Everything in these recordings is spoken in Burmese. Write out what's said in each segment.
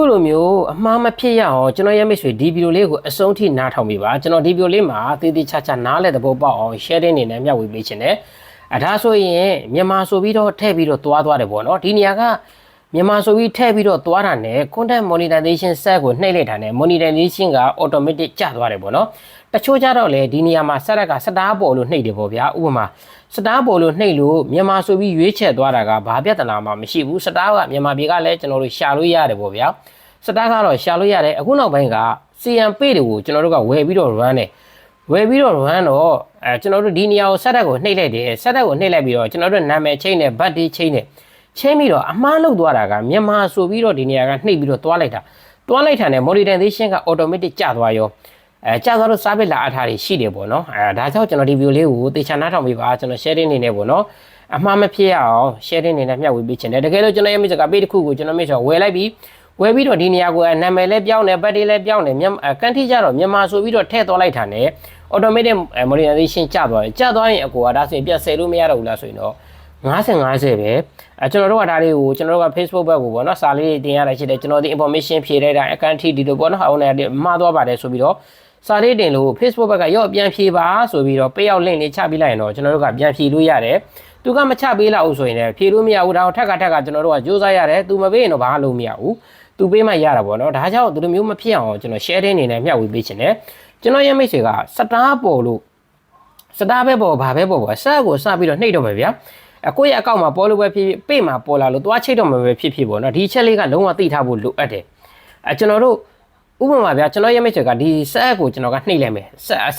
ခုလိုမျိုးအမှားမဖြစ်ရအောင်ကျွန်တော်ရဲ့မိတ်ဆွေဒီဗီဒီယိုလေးကိုအဆုံးထိနားထောင်ပေးပါကျွန်တော်ဒီဗီဒီယိုလေးမှာတည်တည်ချာချာနားလည်သဘောပေါက်အောင် sharing နေနဲ့မျှဝေပေးခြင်းနဲ့အဒါဆိုရင်မြန်မာဆိုပြီးတော့ထည့်ပြီးတော့သွားသွားတယ်ပေါ့နော်ဒီနေရာကမြန်မာဆိုပြီးထည့်ပြီးတော့သွားတာနဲ့ content monetization set ကိုနှိပ်လိုက်တာနဲ့ monetization က automatic ကျသွားတယ်ပေါ့နော်တချို့ကြတော့လေဒီနေရာမှာစရက်ကစတားပေါ်လို့နှိပ်တယ်ပေါ့ဗျာဥပမာ စတားပေါ်လို့နှိပ်လို့မြန်မာဆိုပြီးရွေးချယ်သွားတာကဘာပြဿနာမှမရှိဘူးစတားကမြန်မာပြည်ကလည်းကျွန်တော်တို့ရှာလို့ရတယ်ပေါ့ဗျာစတားကတော့ရှာလို့ရတယ်အခုနောက်ပိုင်းက CM page တွေကိုကျွန်တော်တို့ကဝယ်ပြီးတော့ run တယ်ဝယ်ပြီးတော့ run တော့အဲကျွန်တော်တို့ဒီနေရာကိုစက်တက်ကိုနှိပ်လိုက်တယ်စက်တက်ကိုနှိပ်လိုက်ပြီးတော့ကျွန်တော်တို့နာမည်ချိန်နဲ့ bad day ချိန်နဲ့ချိန်ပြီးတော့အမှားလုပ်သွားတာကမြန်မာဆိုပြီးတော့ဒီနေရာကနှိပ်ပြီးတော့တွားလိုက်တာတွားလိုက်တာနဲ့ monetization က automatic ကျသွားရော အဲကျသွားတော့ service လာအထားတွေရှိတယ်ပေါ့နော်အဲဒါကြောင့်ကျွန်တော်ဒီ video လေးကိုတေချာနားထောင်ပေးပါကျွန်တော် sharing နေနေပေါ့နော်အမှားမဖြစ်ရအောင် sharing နေနဲ့မျှဝေပေးချင်တယ်တကယ်လို့ကျွန်တော်ရဲ့မိတ်ဆွေက page တစ်ခုကိုကျွန်တော်မိတ်ဆွေဝယ်လိုက်ပြီးဝယ်ပြီးတော့ဒီနေရာကိုနာမည်လည်းပြောင်းတယ်ဘတ်တွေလည်းပြောင်းတယ်မြန်မာကန်ထီကြတော့မြန်မာဆိုပြီးတော့ထည့်သွားလိုက်တာ ਨੇ automatic monetization ကျသွားတယ်ကျသွားရင်အကူကဒါဆိုရင်ပြတ်ဆယ်လို့မရတော့ဘူးလားဆိုရင်တော့50 50ပဲအဲကျွန်တော်တို့ကဒါလေးကိုကျွန်တော်တို့က Facebook ဘက်ကိုပေါ့နော်စာလေးတင်ရတာရှိတယ်ကျွန်တော်ဒီ information ဖြည့်လိုက်တာအကန်ထီဒီလိုပေါ့နော်ဟောင်းနေမှားသွားပါတယ်ဆိုပြီးတော့ စာလေးတင်လို့ Facebook ဘက်ကရော့ပြန်ဖြေပါဆိုပြီးတော့ပေးရောက် link လေးချပေးလိုက်ရင်တော့ကျွန်တော်တို့ကပြန်ဖြေလို့ရတယ်သူကမချပေးလောက်ဆိုရင်လည်းဖြေလို့မရဘူးဒါတော့ထက်ကထက်ကကျွန်တော်တို့ကစူးစမ်းရတယ်သူမပေးရင်တော့ဘာလို့မရဘူးသူပေးမှရတာပေါ့နော်ဒါကြောင့်ဒီလိုမျိုးမဖြစ်အောင်ကျွန်တော် sharing နေနဲ့မျှဝေပေးခြင်းနဲ့ကျွန်တော်ရဲ့မိတ်ဆွေကစတားပေါ်လို့စတားပဲပေါ်ဘာပဲပေါ်ပေါ်ဆက်ကိုစပြီးတော့နှိပ်တော့မယ်ဗျာအကိုရဲ့အကောင့်မှာပေါ်လို့ပဲဖြစ်ဖြစ်ပေးမှာပေါ်လာလို့သွားချိတ်တော့မှာပဲဖြစ်ဖြစ်ပေါ့နော်ဒီချက်လေးကလုံးဝသိထားဖို့လိုအပ်တယ်အဲကျွန်တော်တို့ ဥပမာဗျာကျွန်တော်ရဲ့မိတ်ဆွေကဒီဆက်ကိုကျွန်တော်ကနှိပ်လိုက်မယ်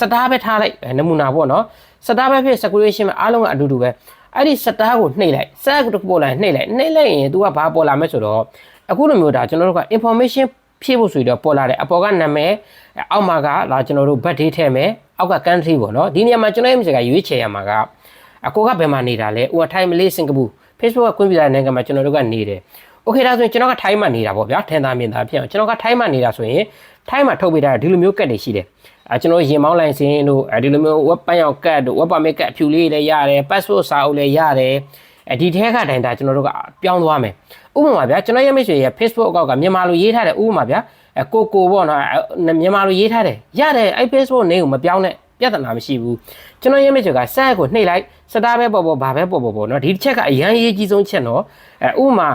စတားပဲထားလိုက်နမူနာပေါ့နော်စတားပဲဖြစ် circulation မှာအားလုံးကအတူတူပဲအဲ့ဒီစတားကိုနှိပ်လိုက်ဆက်ကိုပေါ်လာနှိပ်လိုက်နှိပ်လိုက်ရင် तू ကဘာပေါ်လာမလဲဆိုတော့အခုလိုမျိုးဒါကျွန်တော်တို့က information ဖြည့်ဖို့ဆိုတော့ပေါ်လာတယ်အပေါ်ကနာမည်အောက်မှာကလာကျွန်တော်တို့ birthday ထည့်မယ်အောက်က country ပေါ့နော်ဒီနေရာမှာကျွန်တော်ရဲ့မိတ်ဆွေကရွေးချယ်ရမှာကအကိုကဘယ်မှာနေတာလဲဥပထိုင်းမလေးစင်ကာပူ Facebook ကကွင်းပြတဲ့နိုင်ငံမှာကျွန်တော်တို့ကနေတယ် โอเคဒါဆိုရင်ကျွန်တော်ကထိုင်းမှာနေတာပေါ့ဗျာထင်သာမြင်သာဖြစ်အောင်ကျွန်တော်ကထိုင်းမှာနေတာဆိုရင်ထိုင်းမှာထုတ်ပေးတာဒီလိုမျိုးကတ်တွေရှိတယ်အဲကျွန်တော်ရင်မောင်းလိုင်စင်တို့အဲဒီလိုမျိုး web ပန်းရောက်ကတ်တို့ web permit ကတ်အဖြူလေးလည်းရတယ် passport စာအုပ်လည်းရတယ်အဲဒီထဲကတိုင်တာကျွန်တော်တို့ကပြောင်းသွားမယ်ဥပမာဗျာကျွန်တော်ရဲ့မိတ်ဆွေရဲ့ Facebook အကောင့်ကမြန်မာလိုရေးထားတယ်ဥပမာဗျာအကိုကိုပေါ့နော်မြန်မာလိုရေးထားတယ်ရတယ်အဲ့ Facebook နေကိုမပြောင်းနဲ့ပြဿနာမရှိဘူးကျွန်တော်ရဲ့မိတ်ဆွေကဆက်ကိုနှိပ်လိုက်စတားပဲပေါ်ပေါ်ဘာပဲပေါ်ပေါ်ပေါ့နော်ဒီတစ်ချက်ကအရန်ရေးကြီးဆုံးချက်နော်အဲဥပမာ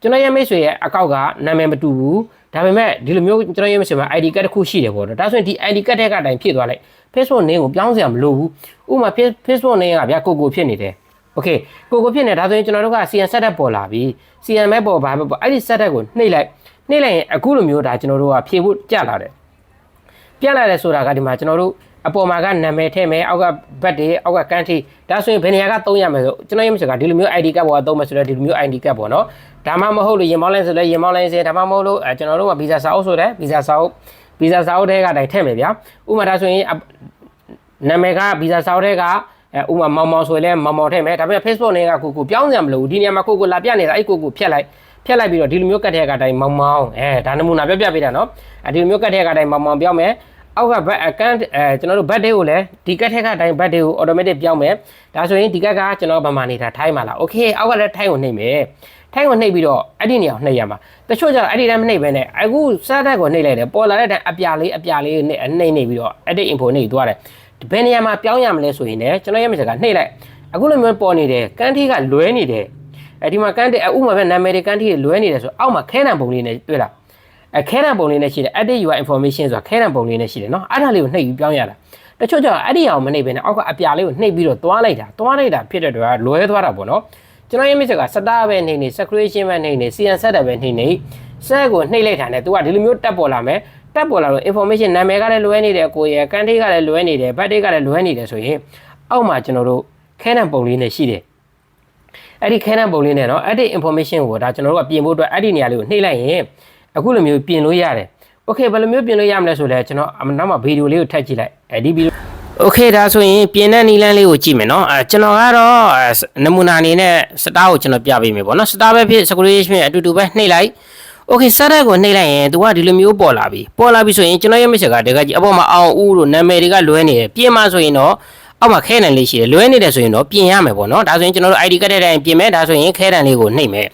ကျွန်တော်ရဲ့မိတ်ဆွေရဲ့အကောက်ကနာမည်မတူဘူးဒါပေမဲ့ဒီလိုမျိုးကျွန်တော်ရဲ့မိတ်ဆွေမှာ ID card တစ်ခုရှိတယ်ပေါ့နော်ဒါဆိုရင်ဒီ ID card တဲ့ကအတိုင်းဖြည့်သွားလိုက် Facebook name ကိုပြောင်းစရာမလိုဘူးဥပမာ Facebook name ကဗျာကိုကိုဖြစ်နေတယ် okay ကိုကိုဖြစ်နေဒါဆိုရင်ကျွန်တော်တို့က CN setup ပေါ်လာပြီ CN ပဲပေါ်ပါပဲပေါ့အဲ့ဒီ setup ကိုနှိပ်လိုက်နှိပ်လိုက်ရင်အခုလိုမျိုးဒါကျွန်တော်တို့ကဖြည့်ဖို့ကြလာတယ်ပြလာတယ်ဆိုတာကဒီမှာကျွန်တော်တို့ အပေါ်မှာကနာမည်ထည့်မယ်အောက်ကဘတ်တွေအောက်ကကန်ထီဒါဆိုရင်ဘယ်နေရာကသုံးရမယ်ဆိုကျွန်တော်ရမစကဒီလိုမျိုး ID ကတ်ပေါ်ကသုံးမယ်ဆိုတော့ဒီလိုမျိုး ID ကတ်ပေါ့နော်ဒါမှမဟုတ်လို့ရင်မောင်းလိုင်းဆိုလဲရင်မောင်းလိုင်းစေဒါမှမဟုတ်လို့အဲကျွန်တော်တို့ကဗီဇာစာအုပ်ဆိုတဲ့ဗီဇာစာအုပ်ဗီဇာစာအုပ်ထဲကတိုင်ထည့်မယ်ဗျာဥပမာဒါဆိုရင်နာမည်ကဗီဇာစာအုပ်ထဲကအဲဥမာမောင်မောင်ဆိုရင်လည်းမောင်မောင်ထည့်မယ်ဒါပေမဲ့ Facebook နဲ့ကကိုကိုပြောင်းစရာမလိုဘူးဒီနေရာမှာကိုကိုလာပြနေတာအဲ့ကိုကိုဖြတ်လိုက်ဖြတ်လိုက်ပြီးတော့ဒီလိုမျိုးကတ်ထဲကတိုင်မောင်မောင်အဲဒါနမူနာပြပြပေးတာနော်အဲဒီလိုမျိုးကတ်ထဲကတိုင်မောင်မောင်ပြောင်းမယ် အောက်က back account အဲကျွန်တော်တို့ birthday ကိုလည်းဒီကတ်ထက်ကအတိုင်း birthday ကို automatic ပြောင်းမယ်ဒါဆိုရင်ဒီကတ်ကကျွန်တော်ဗမာနေတာထိုင်းမှာလား okay အောက်ကလည်းထိုင်းကိုနှိပ်မယ်ထိုင်းကိုနှိပ်ပြီးတော့အဲ့ဒီနေရာကိုနှိပ်ရမှာတချို့ကျတော့အဲ့ဒီတိုင်းမနှိပ်ဘဲနဲ့အခုစားတက်ကိုနှိပ်လိုက်တယ်ပေါ်လာတဲ့အတိုင်းအပြာလေးအပြာလေးနဲ့နှိပ်နေပြီးတော့ edit info နှိပ်သွားတယ်ဘယ်နေရာမှာပြောင်းရမလဲဆိုရင်လည်းကျွန်တော်ရဲ့ message ကနှိပ်လိုက်အခုလိုမျိုးပေါ်နေတယ်ကန်ထီကလွဲနေတယ်အဲဒီမှာကန်တဲ့ဥမာပဲနာမည်တွေကန်ထီတွေလွဲနေတယ်ဆိုအောက်မှာခဲနံပုံလေးနဲ့တွေ့လား အဲခဲနံပုံလေးနဲ့ရှိတယ် edit your information ဆိုတာခဲနံပုံလေးနဲ့ရှိတယ်เนาะအဲ့ဒါလေးကိုနှိပ်ပြီးပြောင်းရတာတချို့ကျတော့အဲ့ဒီအောင်မနှိပ်ဘဲနဲ့အောက်ကအပြာလေးကိုနှိပ်ပြီးတော့သွားလိုက်တာသွားလိုက်တာဖြစ်တဲ့တော့လွဲသွားတာပေါ့နော်ကျွန်တော်ရဲ့မိတ်ဆက်ကစတားပဲနှိပ်နေ circulation ပဲနှိပ်နေ CN set ပဲနှိပ်နေ set ကိုနှိပ်လိုက်တာနဲ့ तू ကဒီလိုမျိုးတက်ပေါ်လာမယ်တက်ပေါ်လာတော့ information နာမည်ကလည်းလွဲနေတယ်ကိုရဲ့ကန်ထေးကလည်းလွဲနေတယ်ဘတ်တေးကလည်းလွဲနေတယ်ဆိုရင်အောက်မှာကျွန်တော်တို့ခဲနံပုံလေးနဲ့ရှိတယ်အဲ့ဒီခဲနံပုံလေးနဲ့เนาะအဲ့ဒီ information ကိုဒါကျွန်တော်တို့ကပြင်ဖို့အတွက်အဲ့ဒီနေရာလေးကိုနှိပ်လိုက်ရင် အခုလိုမျိုးပြင်လို့ရတယ်โอเคဘယ်လိုမျိုးပြင်လို့ရမလဲဆိုလဲကျွန်တော်နောက်မှာဗီဒီယိုလေးကိုထပ်ကြည့်လိုက်အဲဒီဗီဒီယိုโอเคဒါဆိုရင်ပြင်တဲ့နီလန်းလေးကိုကြည့်မယ်เนาะအဲကျွန်တော်ကတော့နမူနာအနေနဲ့စတားကိုကျွန်တော်ပြပေးမယ်ပေါ့เนาะစတားပဲဖြစ် circulation အတူတူပဲနှိပ်လိုက်โอเคစတဲ့ကိုနှိပ်လိုက်ရင် तू ကဒီလိုမျိုးပေါ်လာပြီပေါ်လာပြီဆိုရင်ကျွန်တော်ရဲ့မိတ်ဆက်ကတကကြီးအပေါ်မှာအောင်ဦးတို့နာမည်တွေကလွဲနေတယ်ပြင်မှဆိုရင်တော့အောက်မှာခဲတံလေးရှိတယ်လွဲနေတယ်ဆိုရင်တော့ပြင်ရမယ်ပေါ့နော်ဒါဆိုရင်ကျွန်တော်တို့ ID ကတ်တဲ့တိုင်းပြင်မယ်ဒါဆိုရင်ခဲတံလေးကိုနှိပ်မယ်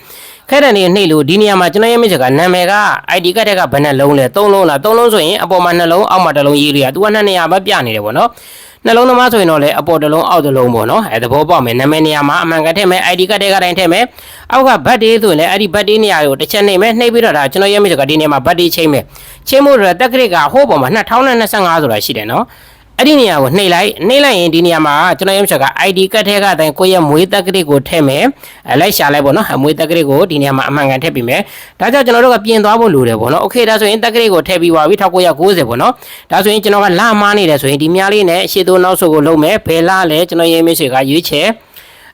ခခဲတံလေးနှိပ်လို့ဒီနေရာမှာကျွန်တော်ရဲ့မိတ်ဆွေကနာမည်က ID ကတ်တဲ့ကဘယ်နှလုံးလဲ၃လုံးလား၃လုံးဆိုရင်အပေါ်မှာနှလုံးအောက်မှာတစ်လုံးရေးလို့ရသူကနှစ်နေရာပဲပြနေတယ်ပေါ့နော်နှလုံးသမားဆိုရင်တော့လေအပေါ်တစ်လုံးအောက်တစ်လုံးပေါ့နော်အဲသဘောပေါက်မယ်နာမည်နေရာမှာအမှန်ကန်ထည့်မယ် ID ကတ်တဲ့ကတိုင်းထည့်မယ်အောက်ကဘတ်တေးဆိုရင်လည်းအဲ့ဒီဘတ်တေးနေရာကိုတစ်ချက်နှိပ်မယ်နှိပ်ပြီးတော့ဒါကျွန်တော်ရဲ့မိတ်ဆွေကဒီနေရာမှာဘတ်တေးချိန်မယ်ချိန်မှုတော့တက်ကရစ်ကဟိုးပေါ်မှာ2025ဆိုတာရှိတယ်နော် အဲ့ဒီနေရာကိုနှိပ်လိုက်နှိပ်လိုက်ရင်ဒီနေရာမှာကျွန်တော်ရုံးချက်က ID ကတ်ထဲကအတိုင်းကိုယ့်ရဲ့မွေးတက်ကလေးကိုထည့်မယ်အဲလိုက်ရှာလိုက်ပေါ့နော်အမွေးတက်ကလေးကိုဒီနေရာမှာအမှန်ကန်ထည့်ပြီးမယ်ဒါကြောင့်ကျွန်တော်တို့ကပြင်သွားဖို့လိုတယ်ပေါ့နော်โอเคဒါဆိုရင်တက်ကလေးကိုထည့်ပြီးပါပြီ1990ပေါ့နော်ဒါဆိုရင်ကျွန်တော်ကလာမားနေတယ်ဆိုရင်ဒီမြားလေးနဲ့ရှေ့သို့နောက်ဆုတ်ကိုလုံးမယ်ဘယ်လာလဲကျွန်တော်ရေးမိတ်ဆွေကရွေးချယ်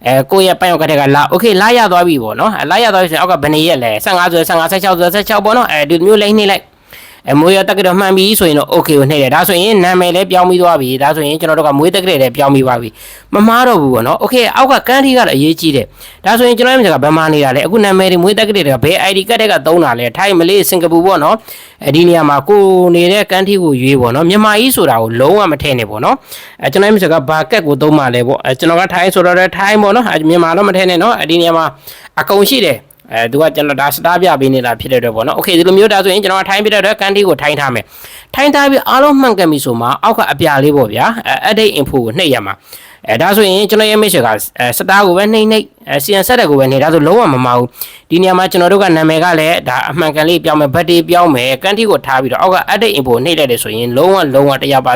အဲကိုယ့်ရဲ့ပိုင်ရောက်ကတည်းကလာโอเคလာရသွားပြီပေါ့နော်အဲလာရသွားပြီဆိုရင်အောက်ကဘယ်နေရက်လဲ15ဆို15 16ဆို16ပေါ့နော်အဲဒီမျိုးလိမ့်နှိမ့်လိုက် အမွေးရတက်ကလေးတော့မှန်ပြီဆိုရင်တော့ okay ကိုနှိမ့်တယ်ဒါဆိုရင်နာမည်လည်းပြောင်းပြီးသွားပြီဒါဆိုရင်ကျွန်တော်တို့ကမွေးတက်ကလေးလည်းပြောင်းပြီးသွားပြီမမားတော့ဘူးပေါ့နော် okay အောက်ကကန်းထီကတော့အရေးကြီးတယ်ဒါဆိုရင်ကျွန်တော်တို့ကဘယ်မှာနေတာလဲအခုနာမည်တွေမွေးတက်ကလေးတွေကဘယ် ID ကတ်တဲ့ကသုံးတာလဲထိုင်းမလေးစင်ကာပူပေါ့နော်အဲဒီနေရာမှာကိုနေတဲ့ကန်းထီကိုရွေးပေါ့နော်မြန်မာကြီးဆိုတာကိုလုံးဝမထည့်နဲ့ပေါ့နော်အဲကျွန်တော်တို့ကဘာကက်ကိုသုံးမှလဲပေါ့အဲကျွန်တော်ကထိုင်းဆိုတော့ထိုင်းပေါ့နော်အဲမြန်မာတော့မထည့်နဲ့နော်အဲဒီနေရာမှာအကုန်ရှိတယ် အဲသူကကျွန်တော်ဒါစတားပြပေးနေတာဖြစ်တဲ့အတွက်ပေါ့နော်โอเคဒီလိုမျိုးဒါဆိုရင်ကျွန်တော်ထိုင်းပြတဲ့အတွက်ကန်တီကိုထိုင်းထားမယ်ထိုင်းထားပြီးအားလုံးမှန်ကန်ပြီဆိုမှအောက်ကအပြာလေးပေါ့ဗျာအဲ edit info ကိုနှိပ်ရမှာအဲဒါဆိုရင်ကျွန်တော်ရဲ့ image ကအဲစတားကိုပဲနှိပ်နှိပ်အဲ CN ဆက်တဲ့ကိုပဲနှိပ်ဒါဆိုလုံးဝမမအောင်ဒီနေရာမှာကျွန်တော်တို့ကနာမည်ကလည်းဒါအမှန်ကန်လေးပြောင်းမယ်ဘတ်တေးပြောင်းမယ်ကန်တီကိုထားပြီးတော့အောက်က edit info နှိပ်လိုက်တယ်ဆိုရင်လုံးဝလုံးဝတရားပါ